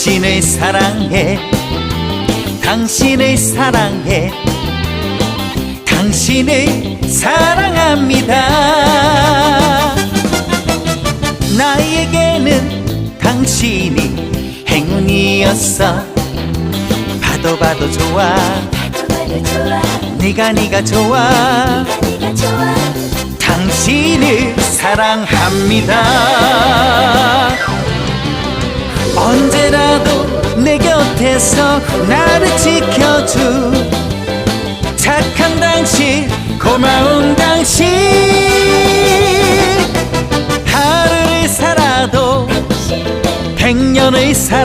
당신을 사랑해. 당신을 사랑해. 당신을 사랑합니다. 나에게는 당신이 행운이었어. 봐도 봐도 좋아. 네가 네가 좋아. 당신을 사랑합니다 곁에서 나를 지켜주 착한 당신 고마운 당신. 하루를 살아도 백년을 살아